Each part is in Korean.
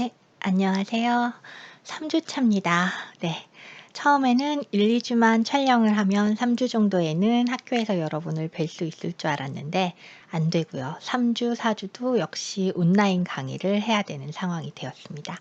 네, 안녕하세요. 3주 차입니다. 네. 처음에는 1, 2주만 촬영을 하면 3주 정도에는 학교에서 여러분을 뵐 수 있을 줄 알았는데 안 되고요. 3주, 4주도 역시 온라인 강의를 해야 되는 상황이 되었습니다.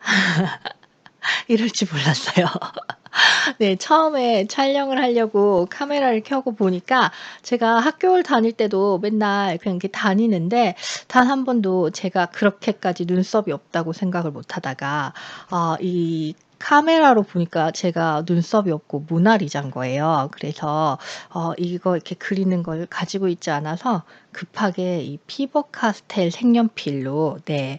이럴 줄 몰랐어요. 네, 처음에 촬영을 하려고 카메라를 켜고 보니까 제가 학교를 다닐 때도 맨날 그냥 이렇게 다니는데 단 한 번도 제가 그렇게까지 눈썹이 없다고 생각을 못 하다가 어, 이 카메라로 보니까 제가 눈썹이 없고 모나리자인 거예요. 그래서 어, 이거 이렇게 그리는 걸 가지고 있지 않아서 급하게 이 피버 카스텔 색연필로 네,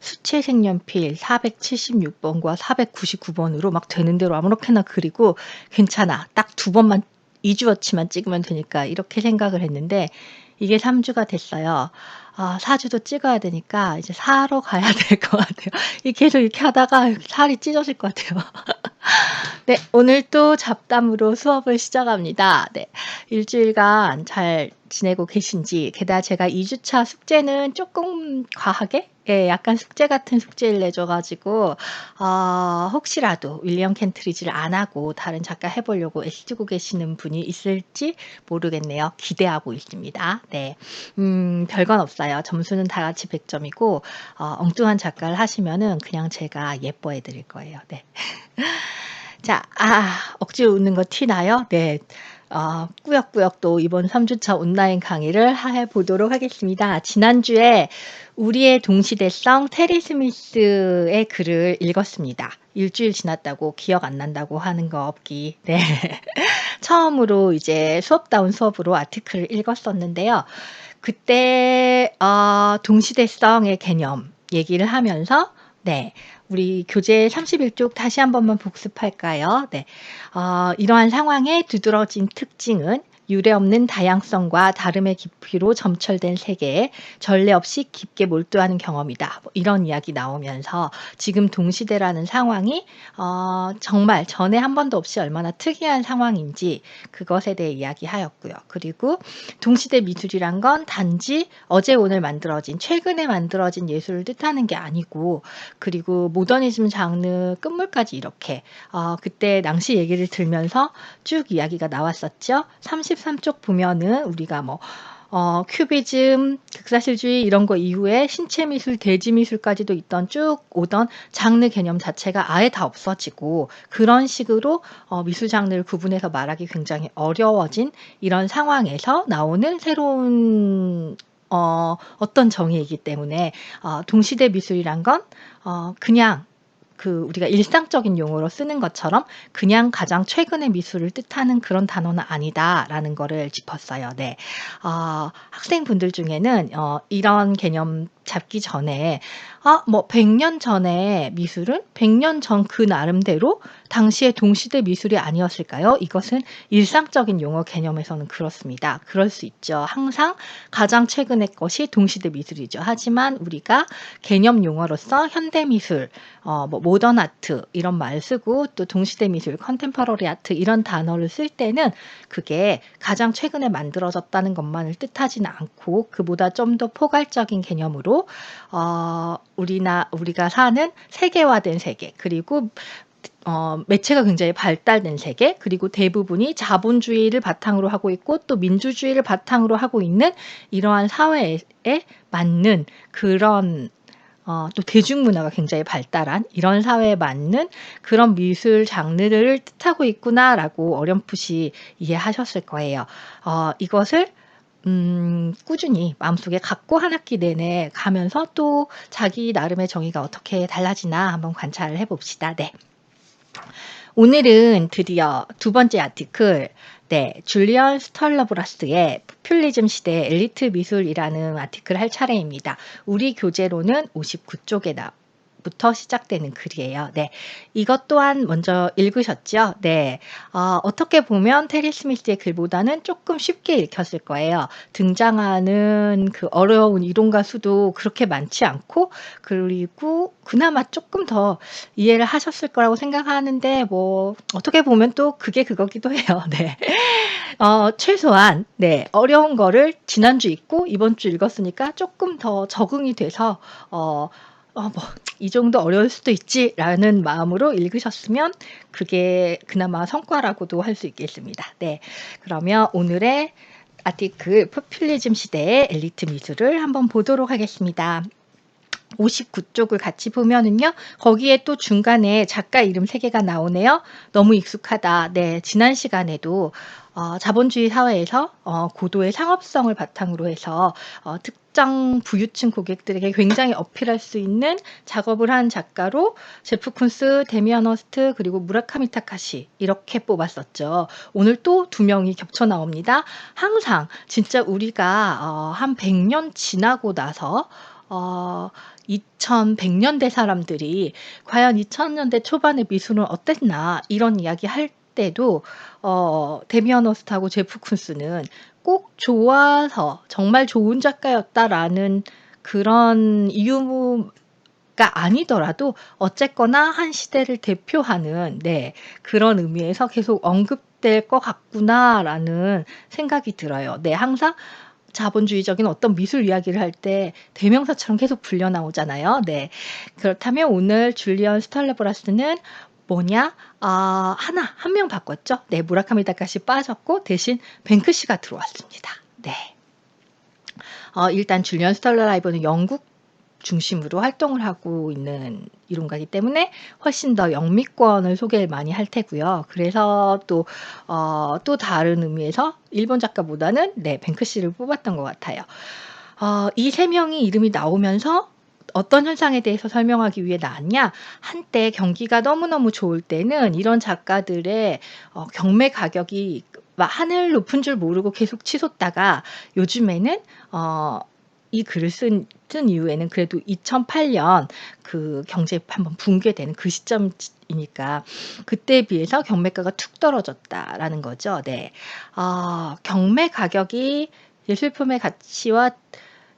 수채 색연필 476 번과 499 번으로 막 되는 대로 아무렇게나 그리고 괜찮아. 딱 두 번만 2주어치만 찍으면 되니까 이렇게 생각을 했는데 이게 3주가 됐어요. 아, 4주도 찍어야 되니까 이제 사러 가야 될 것 같아요. 이 계속 이렇게 하다가 살이 찢어질 것 같아요. 네, 오늘 또 잡담으로 수업을 시작합니다. 네, 일주일간 잘 지내고 계신지, 게다가 제가 2주차 숙제는 조금 과하게 예, 약간 숙제 같은 숙제를 내줘가지고 어, 혹시라도 윌리엄 켄트리지를 안 하고 다른 작가 해보려고 애쓰고 계시는 분이 있을지 모르겠네요. 기대하고 있습니다. 네, 음, 별건 없어요. 점수는 다 같이 100점이고 어, 엉뚱한 작가를 하시면은 그냥 제가 예뻐해 드릴 거예요. 네. 자, 아, 억지로 웃는 거 티나요? 네. 어, 꾸역꾸역 또 이번 3주차 온라인 강의를 해 보도록 하겠습니다. 지난주에 우리의 동시대성 테리 스미스의 글을 읽었습니다. 일주일 지났다고 기억 안 난다고 하는 거 없기. 네. 처음으로 이제 수업다운 수업으로 아티클을 읽었었는데요. 그때, 어, 동시대성의 개념 얘기를 하면서, 네. 우리 교재 31쪽 다시 한 번만 복습할까요? 네. 어, 이러한 상황의 두드러진 특징은 유례 없는 다양성과 다름의 깊이로 점철된 세계에 전례 없이 깊게 몰두하는 경험이다. 뭐 이런 이야기 나오면서 지금 동시대라는 상황이 어, 정말 전에 한 번도 없이 얼마나 특이한 상황인지 그것에 대해 이야기하였고요. 그리고 동시대 미술이란 건 단지 어제 오늘 만들어진 최근에 만들어진 예술을 뜻하는 게 아니고 그리고 모더니즘 장르 끝물까지 이렇게 어, 그때 낭시 얘기를 들면서 쭉 이야기가 나왔었죠. 30 13쪽 보면은 우리가 뭐 어, 큐비즘, 극사실주의 이런 거 이후에 신체 미술, 대지 미술까지도 있던 쭉 오던 장르 개념 자체가 아예 다 없어지고 그런 식으로 어, 미술 장르를 구분해서 말하기 굉장히 어려워진 이런 상황에서 나오는 새로운 어, 어떤 정의이기 때문에 어, 동시대 미술이란 건 어, 그냥 그 우리가 일상적인 용어로 쓰는 것처럼 그냥 가장 최근의 미술을 뜻하는 그런 단어는 아니다라는 거를 짚었어요. 네. 어, 학생분들 중에는 어, 이런 개념 잡기 전에 아, 뭐 100년 전에 미술은 100년 전 그 나름대로 당시의 동시대 미술이 아니었을까요? 이것은 일상적인 용어 개념에서는 그렇습니다. 그럴 수 있죠. 항상 가장 최근의 것이 동시대 미술이죠. 하지만 우리가 개념 용어로서 현대 미술, 어, 뭐 모던 아트 이런 말 쓰고 또 동시대 미술, 컨템퍼러리 아트 이런 단어를 쓸 때는 그게 가장 최근에 만들어졌다는 것만을 뜻하지는 않고 그보다 좀 더 포괄적인 개념으로 어, 우리나 우리가 사는 세계화된 세계 그리고 어, 매체가 굉장히 발달된 세계, 그리고 대부분이 자본주의를 바탕으로 하고 있고 또 민주주의를 바탕으로 하고 있는 이러한 사회에 맞는 그런 어, 또 대중문화가 굉장히 발달한 이런 사회에 맞는 그런 미술 장르를 뜻하고 있구나라고 어렴풋이 이해하셨을 거예요. 어, 이것을 음, 꾸준히 마음속에 갖고 한 학기 내내 가면서 또 자기 나름의 정의가 어떻게 달라지나 한번 관찰을 해봅시다. 네. 오늘은 드디어 두 번째 아티클, 네, 줄리언 스털러브라스의 포퓰리즘 시대 엘리트 미술이라는 아티클 할 차례입니다. 우리 교재로는 59쪽에 나, 부터 시작되는 글이에요. 네. 이것 또한 먼저 읽으셨죠? 네. 어, 어떻게 보면 테리 스미스의 글보다는 조금 쉽게 읽혔을 거예요. 등장하는 그 어려운 이론과 수도 그렇게 많지 않고, 그리고 그나마 조금 더 이해를 하셨을 거라고 생각하는데, 뭐, 어떻게 보면 또 그게 그거기도 해요. 네. 어, 최소한, 네. 어려운 거를 지난주 읽고 이번 주 읽었으니까 조금 더 적응이 돼서, 어, 어 뭐 '이 정도 어려울 수도 있지.'라는 마음으로 읽으셨으면 그게 그나마 성과라고도 할 수 있겠습니다. 네. 그러면 오늘의 아티클 포퓰리즘 시대의 엘리트 미술을 한번 보도록 하겠습니다. 59쪽을 같이 보면은요. 거기에 또 중간에 작가 이름 3개가 나오네요. 너무 익숙하다. 네. 지난 시간에도 어 자본주의 사회에서 어 고도의 상업성을 바탕으로 해서 어 특정 부유층 고객들에게 굉장히 어필할 수 있는 작업을 한 작가로 제프 쿤스, 데미안 허스트 그리고 무라카미 타카시 이렇게 뽑았었죠. 오늘 또2 명이 겹쳐 나옵니다. 항상 진짜 우리가 어 한 100년 지나고 나서 어 2100년대 사람들이 '과연 2000년대 초반의 미술은 어땠나?' 이런 이야기 할 때도 어 데미안 허스트하고 제프 쿤스는 꼭 좋아서 '정말 좋은 작가였다.'라는 그런 이유가 아니더라도 어쨌거나 한 시대를 대표하는 네 그런 의미에서 계속 언급될 것 같구나라는 생각이 들어요. 네 항상 자본주의적인 어떤 미술 이야기를 할 때 대명사처럼 계속 불려 나오잖아요. 네. 그렇다면 오늘 줄리언 스탈레브라스는 뭐냐? 아 하나 한 명 바꿨죠. 네. 무라카미 다카시 빠졌고 대신 뱅크시가 들어왔습니다. 네. 어 일단 줄리언 스탈레라이버는 영국 중심으로 활동을 하고 있는 이론가이기 때문에 훨씬 더 영미권을 소개를 많이 할 테고요. 그래서 또 어 또 다른 의미에서 일본 작가보다는 네 뱅크시를 뽑았던 것 같아요. 어이3 명이 이름이 나오면서 어떤 현상에 대해서 설명하기 위해 나왔냐? 한때 경기가 너무너무 좋을 때는 이런 작가들의 어 경매 가격이 막 하늘 높은 줄 모르고 계속 치솟다가 요즘에는 어 이 글을 쓴, 쓴 이후에는 그래도 2008년 그 경제 한번 붕괴되는 그 시점이니까 그때에 비해서 경매가가 툭 떨어졌다라는 거죠. 네. 어, 경매 가격이 예술품의 가치와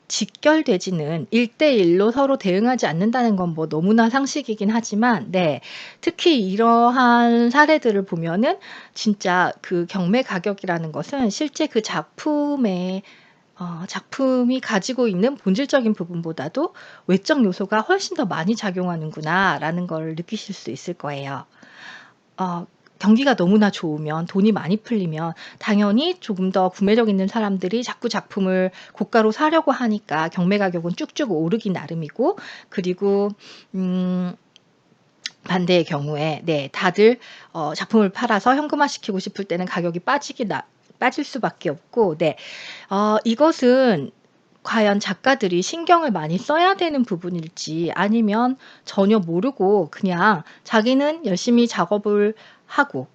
직결되지는 1대1로 서로 대응하지 않는다는 건 뭐 너무나 상식이긴 하지만 네. 특히 이러한 사례들을 보면은 진짜 그 경매 가격이라는 것은 실제 그 작품의 어 작품이 가지고 있는 본질적인 부분보다도 '외적 요소가 훨씬 더 많이 작용하는구나.'라는 걸 느끼실 수 있을 거예요. 어 경기가 너무나 좋으면 돈이 많이 풀리면 당연히 조금 더 구매력 있는 사람들이 자꾸 작품을 고가로 사려고 하니까 경매 가격은 쭉쭉 오르기 나름이고 그리고 음 반대의 경우에 네 다들 어 작품을 팔아서 현금화 시키고 싶을 때는 가격이 빠지기 나 빠질 수밖에 없고 네. 어 이것은 과연 작가들이 신경을 많이 써야 되는 부분일지 아니면 전혀 모르고 그냥 자기는 열심히 작업을 하고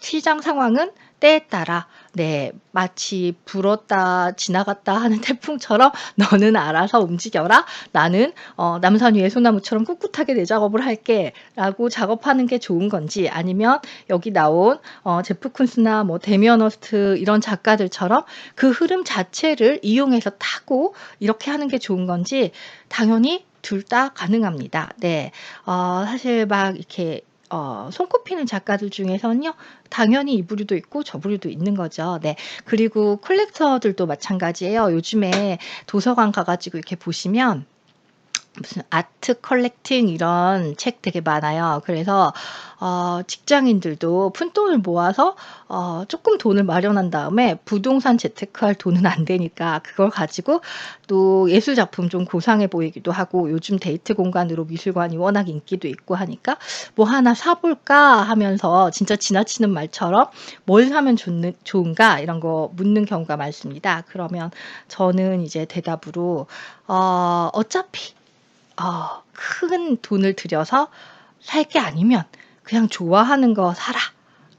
시장 상황은 때에 따라 네 마치 불었다 지나갔다 하는 태풍처럼 "너는 알아서 움직여라. 나는 어 남산 위의 소나무처럼 꿋꿋하게 내 작업을 할게."라고 작업하는 게 좋은 건지 아니면 여기 나온 어 제프 쿤스나 뭐 데미안 허스트 이런 작가들처럼 그 흐름 자체를 이용해서 타고 이렇게 하는 게 좋은 건지 당연히 둘 다 가능합니다. 네. 어 사실 막 이렇게 어 손꼽히는 작가들 중에서는요. 당연히 이 부류도 있고 저 부류도 있는 거죠. 네. 그리고 콜렉터들도 마찬가지예요. 요즘에 도서관 가 가지고 이렇게 보시면 무슨 아트 컬렉팅 이런 책 되게 많아요. 그래서 어 직장인들도 푼돈을 모아서 어 쪼끔 돈을 마련한 다음에 부동산 재테크할 돈은 안 되니까 그걸 가지고 또 예술 작품 좀 고상해 보이기도 하고 요즘 데이트 공간으로 미술관이 워낙 인기도 있고 하니까 '뭐 하나 사 볼까?' 하면서 진짜 지나치는 말처럼 '뭘 사면 좋는 좋은가?' 이런 거 묻는 경우가 많습니다. 그러면 저는 이제 대답으로 어 "어차피 어 큰 돈을 들여서 살 게 아니면 그냥 좋아하는 거 사라."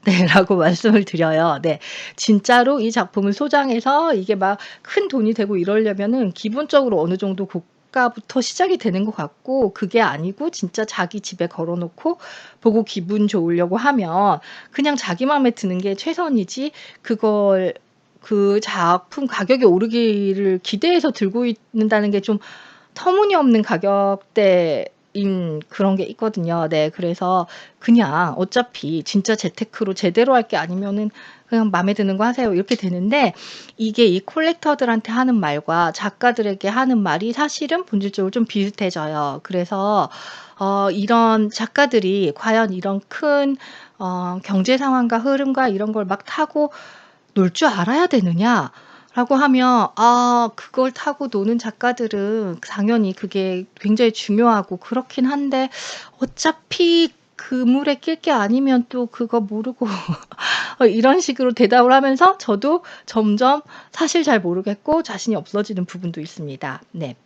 네 라고 말씀을 드려요. 네. 진짜로 이 작품을 소장해서 이게 막 큰 돈이 되고 이러려면은 기본적으로 어느 정도 고가부터 시작이 되는 것 같고 그게 아니고 진짜 자기 집에 걸어 놓고 보고 기분 좋으려고 하면 그냥 자기 마음에 드는 게 최선이지 그걸 그 작품 가격이 오르기를 기대해서 들고 있는다는 게좀 터무니없는 가격대인 그런 게 있거든요. 네. 그래서 그냥 어차피 진짜 재테크로 제대로 할 게 아니면은 그냥 마음에 드는 거 하세요. 이렇게 되는데 이게 이 콜렉터들한테 하는 말과 작가들에게 하는 말이 사실은 본질적으로 좀 비슷해져요. 그래서 어 이런 작가들이 과연 이런 큰 어 경제 상황과 흐름과 이런 걸 막 타고 놀 줄 알아야 되느냐? 라고 하면 아 그걸 타고 노는 작가들은 당연히 그게 굉장히 중요하고 그렇긴 한데 어차피 그 물에 낄 게 아니면 또 그거 모르고 어 이런 식으로 대답을 하면서 저도 점점 사실 잘 모르겠고 자신이 없어지는 부분도 있습니다. 네.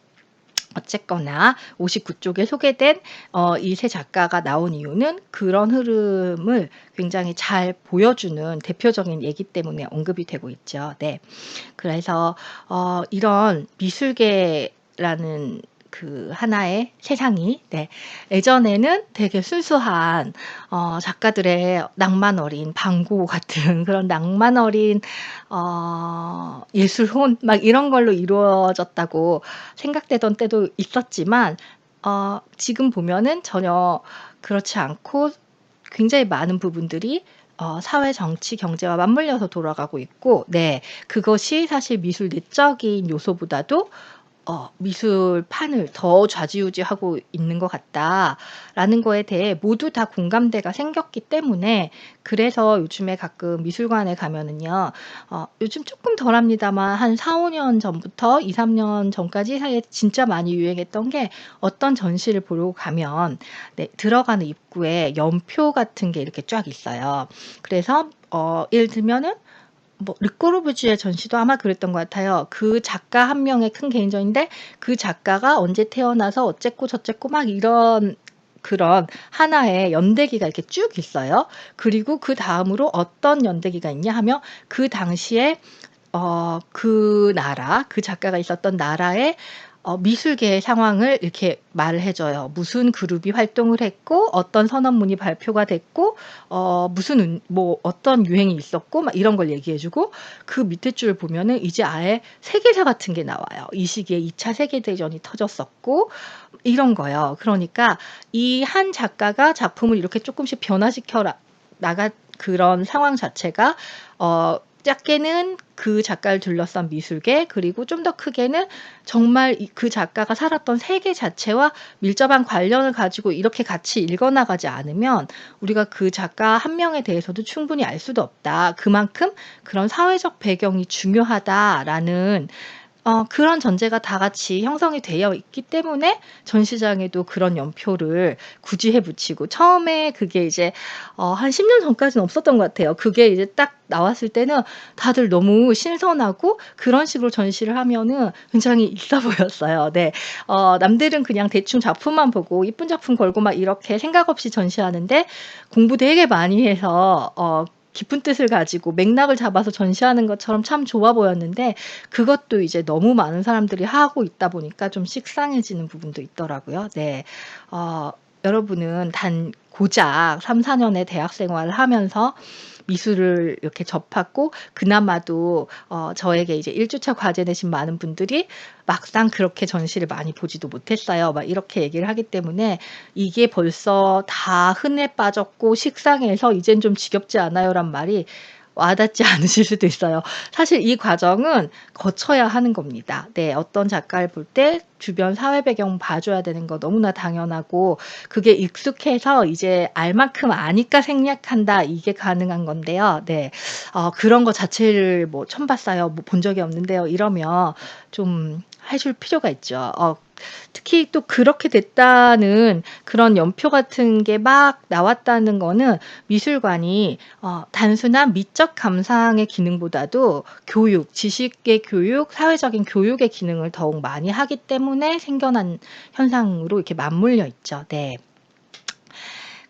어쨌거나 59쪽에 소개된 어 이세 작가가 나온 이유는 그런 흐름을 굉장히 잘 보여주는 대표적인 예기 때문에 언급이 되고 있죠. 네. 그래서 어 이런 미술계라는 그 하나의 세상이. 네. 예전에는 되게 순수한 어 작가들의 낭만 어린 방고 같은 그런 낭만 어린 어 예술혼 막 이런 걸로 이루어졌다고 생각되던 때도 있었지만 어 지금 보면은 전혀 그렇지 않고 굉장히 많은 부분들이 어 사회, 정치, 경제와 맞물려서 돌아가고 있고 네. 그것이 사실 미술 내적인 요소보다도 어 '미술판을 더 좌지우지하고 있는 것 같다.'라는 거에 대해 모두 다 공감대가 생겼기 때문에 그래서 요즘에 가끔 미술관에 가면은요. 어 요즘 쪼끔 덜합니다만 한 4-5년 전부터 2-3년 전까지 사이에 진짜 많이 유행했던 게 어떤 전시를 보러 가면 네 들어가는 입구에 연표 같은 게 이렇게 쫙 있어요. 그래서 어 예를 들면은 뭐 르꼬르부지의 전시도 아마 그랬던 것 같아요. 그 작가 한 명의 큰 개인전인데 그 작가가 언제 태어나서 어쨌고 저쨌고 막 이런 그런 하나의 연대기가 이렇게 쭉 있어요. 그리고 그 다음으로 어떤 연대기가 있냐 하면 그 당시에 어 그 나라 그 작가가 있었던 나라의 어 미술계의 상황을 이렇게 말을 해 줘요. 무슨 그룹이 활동을 했고 어떤 선언문이 발표가 됐고 어 무슨 운뭐 어떤 유행이 있었고 막 이런 걸 얘기해 주고 그 밑에 줄을 보면은 이제 아예 세계사 같은 게 나와요. 이 시기에 2차 세계 대전이 터졌었고 이런 거요. 그러니까 이 한 작가가 작품을 이렇게 쪼끔씩 변화시켜 라 나간 그런 상황 자체가 어 작게는 그 작가를 둘러싼 미술계 그리고 좀 더 크게는 정말 이그 작가가 살았던 세계 자체와 밀접한 관련을 가지고 이렇게 같이 읽어 나가지 않으면 우리가 그 작가 한 명에 대해서도 충분히 알 수도 없다. 그만큼 그런 사회적 배경이 중요하다라는 어 그런 전제가 다 같이 형성이 되어 있기 때문에 전시장에도 그런 연표를 굳이 해 붙이고 처음에 그게 이제 어 한 10년 전까지는 없었던 것 같아요. 그게 이제 딱 나왔을 때는 다들 너무 신선하고 그런 식으로 전시를 하면은 굉장히 있어 보였어요. 네. 어 남들은 그냥 대충 작품만 보고 이쁜 작품 걸고 막 이렇게 생각 없이 전시하는데 공부 되게 많이 해서 어 깊은 뜻을 가지고 맥락을 잡아서 전시하는 것처럼 참 좋아 보였는데 그것도 이제 너무 많은 사람들이 하고 있다 보니까 좀 식상해지는 부분도 있더라고요. 네. 어 여러분은 단 고작 3-4 년의 대학 생활을 하면서 미술을 이렇게 접하고 그나마도 어 저에게 이제 1 주차 과제 내신 많은 분들이 막상 그렇게 전시를 많이 보지도 못했어요. 막 이렇게 얘기를 하기 때문에 이게 벌써 다 흔해 빠졌고 식상해서 "이젠 좀 지겹지 않아요?"란 말이 와닿지 않으실 수도 있어요. 사실 이 과정은 거쳐야 하는 겁니다. 네. 어떤 작가를 볼 때 주변 사회 배경 봐 줘야 되는 거 너무나 당연하고 그게 익숙해서 이제 알 만큼 아니까 생략한다 이게 가능한 건데요. 네. 어 그런 거 자체를 뭐 "처음 봤어요." 뭐 "본 적이 없는데요." 이러면 좀 해줄 필요가 있죠. 어 특히 또 그렇게 됐다는 그런 연표 같은 게 막 나왔다는 거는 미술관이 어 단순한 미적 감상의 기능보다도 교육, 지식의 교육, 사회적인 교육의 기능을 더욱 많이 하기 때문에 생겨난 현상으로 이렇게 맞물려 있죠. 네.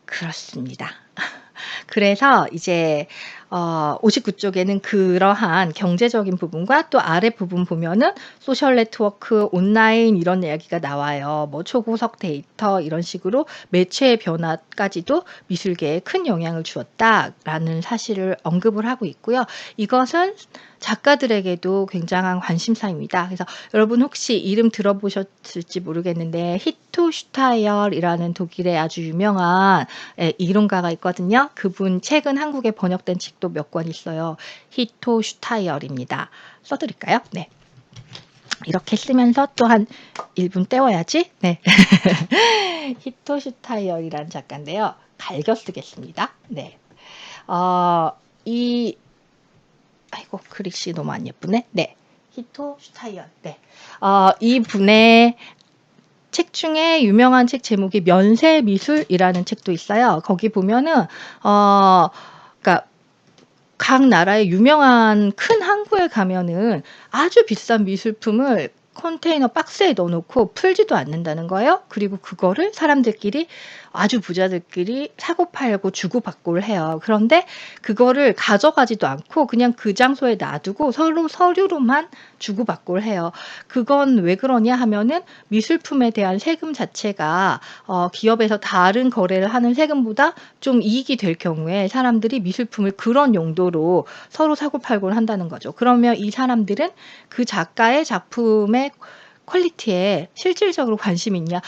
그렇습니다. 그래서 이제 어 59 쪽에는 그러한 경제적인 부분과 또 아래 부분 보면은 소셜 네트워크, 온라인 이런 이야기가 나와요. 뭐 초고속 데이터 이런 식으로 매체의 변화까지도 미술계에 큰 영향을 주었다라는 사실을 언급을 하고 있고요. 이것은 작가들에게도 굉장한 관심사입니다. 그래서 여러분 혹시 이름 들어보셨을지 모르겠는데 히토 슈타이얼이라는 독일의 아주 유명한 예 이론가가 있거든요. 그분 책은 한국에 번역된 책 책도 몇 권 있어요. 히토 슈타이얼입니다. 써드릴까요? 네. 이렇게 쓰면서 또한 1분 때워야지. 네. 히토 슈타이얼이라는 작가인데요. 갈겨 쓰겠습니다. 네. 어, 이 아이고 글씨 너무 안 예쁘네. 네. 히토 슈타이얼. 네. 어, 이 분의 책 중에 유명한 책 제목이 면세 미술이라는 책도 있어요. 거기 보면은 어 각 나라의 유명한 큰 항구에 가면은 아주 비싼 미술품을 컨테이너 박스에 넣어 놓고 풀지도 않는다는 거예요. 그리고 그거를 사람들끼리 아주 부자들끼리 사고 팔고 주고받고를 해요. 그런데 그거를 가져가지도 않고 그냥 그 장소에 놔두고 서로 서류로만 주고받고를 해요. 그건 왜 그러냐 하면은 미술품에 대한 세금 자체가 어 기업에서 다른 거래를 하는 세금보다 좀 이익이 될 경우에 사람들이 미술품을 그런 용도로 서로 사고 팔고를 한다는 거죠. 그러면 이 사람들은 그 작가의 작품의 퀄리티에 실질적으로 관심이 있냐?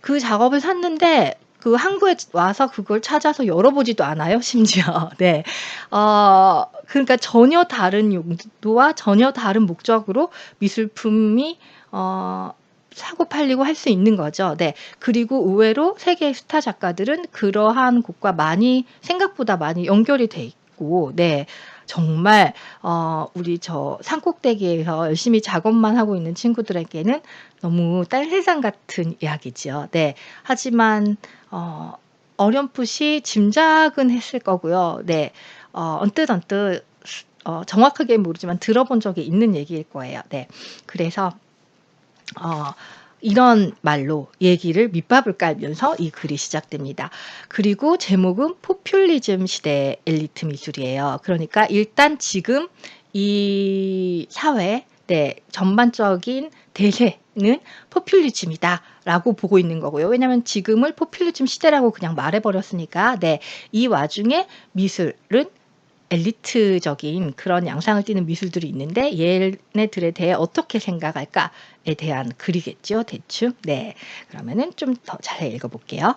그 작업을 샀는데 그 항구에 와서 그걸 찾아서 열어보지도 않아요, 심지어. 네. 어, 그러니까 전혀 다른 용도와 전혀 다른 목적으로 미술품이 어, 사고 팔리고 할 수 있는 거죠. 네. 그리고 의외로 세계의 스타 작가들은 그러한 곳과 많이 생각보다 많이 연결이 돼 있고, 네. 정말 어, 우리 저 산꼭대기에서 열심히 작업만 하고 있는 친구들에게는 너무 딴 세상 같은 이야기죠. 네. 하지만 어, 어렴풋이 짐작은 했을 거고요. 네. 어, 언뜻 언뜻 어, 정확하게 모르지만 들어본 적이 있는 얘기일 거예요. 네. 그래서 어, 이런 말로 얘기를 밑밥을 깔면서 이 글이 시작됩니다. 그리고 제목은 포퓰리즘 시대 엘리트 미술이에요. 그러니까 일단 지금 이 사회 네, 전반적인 대세는 포퓰리즘이다 라고 보고 있는 거고요. 왜냐하면 지금을 포퓰리즘 시대라고 그냥 말해버렸으니까, 네, 이 와중에 미술은 엘리트적인 그런 양상을 띠는 미술들이 있는데 얘네들에 대해 어떻게 생각할까에 대한 글이겠죠, 대충. 네, 그러면은 좀 더 잘 읽어볼게요.